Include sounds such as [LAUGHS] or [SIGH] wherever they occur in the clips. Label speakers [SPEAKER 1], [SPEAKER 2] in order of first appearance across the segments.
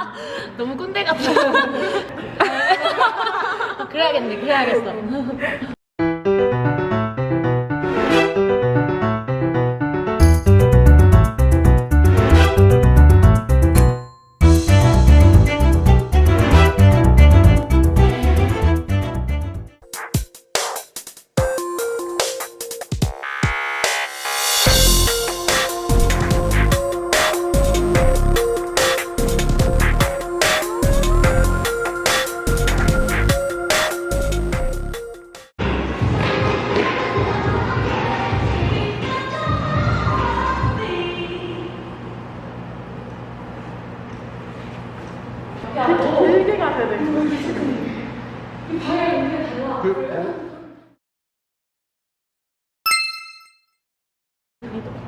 [SPEAKER 1] [LAUGHS] 너무 꼰대 같아. [LAUGHS] 그래야겠네, 그래야겠어.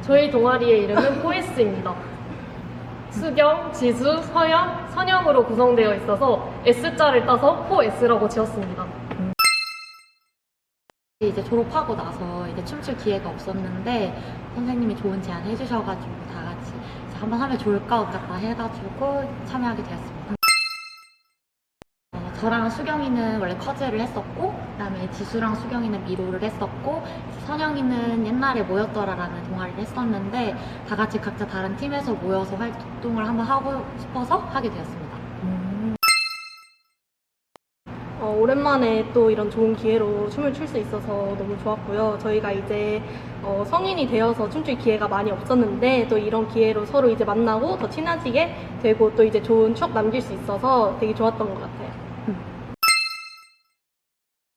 [SPEAKER 2] 저희 동아리의 이름은 포에스입니다. 수경, 지수, 서연, 선영으로 구성되어 있어서 S자를 따서 포에스라고 지었습니다.
[SPEAKER 1] 이제 졸업하고 나서 이제 춤출 기회가 없었는데 선생님이 좋은 제안 해주셔가지고 다 같이 한번 하면 좋을 것 같다 해가지고 참여하게 되었습니다. 어, 저랑 수경이는 원래 커즈를 했었고 그다음에 지수랑 수경이는 미로를 했었고 선영이는 옛날에 모였더라라는 동아리를 했었는데 다 같이 각자 다른 팀에서 모여서 활동을 한번 하고 싶어서 하게 되었습니다.
[SPEAKER 3] 어, 오랜만에 또 이런 좋은 기회로 춤을 출 수 있어서 너무 좋았고요. 저희가 이제 어, 성인이 되어서 춤출 기회가 많이 없었는데 또 이런 기회로 서로 이제 만나고 더 친해지게 되고 또 이제 좋은 추억 남길 수 있어서 되게 좋았던 것 같아요.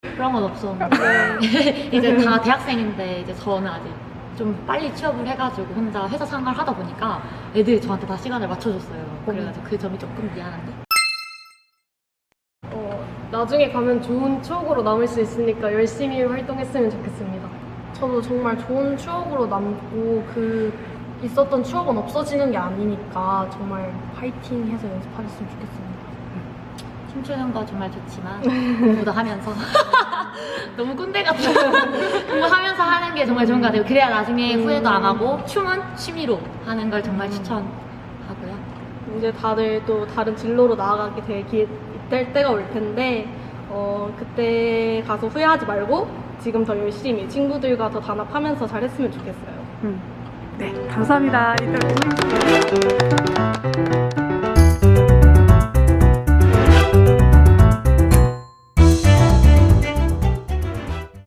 [SPEAKER 1] 그런 건 없었는데 [LAUGHS] 이제 다 대학생인데 이제 저는 아직 좀 빨리 취업을 해가지고 혼자 회사 생활 하다 보니까 애들이 저한테 다 시간을 맞춰줬어요. 그래가지고 그 점이 조금 미안한데.
[SPEAKER 2] 어, 나중에 가면 좋은 추억으로 남을 수 있으니까 열심히 활동했으면 좋겠습니다.
[SPEAKER 3] 저도 정말 좋은 추억으로 남고 그 있었던 추억은 없어지는 게 아니니까 정말 파이팅 해서 연습하셨으면 좋겠습니다.
[SPEAKER 1] 춤추는 거 정말 좋지만 공부도 하면서 [LAUGHS] 너무 꼰대 같아. 공부하면서 하는 게 정말 좋은 것 같아요. 그래야 나중에 후회도 안 하고 춤은 취미로 하는 걸 정말 추천하고요.
[SPEAKER 3] 이제 다들 또 다른 진로로 나아가게 될, 때가 올 텐데 어, 그때 가서 후회하지 말고 지금 더 열심히 친구들과 더 단합하면서 잘했으면 좋겠어요.
[SPEAKER 4] 네, 감사합니다. 이들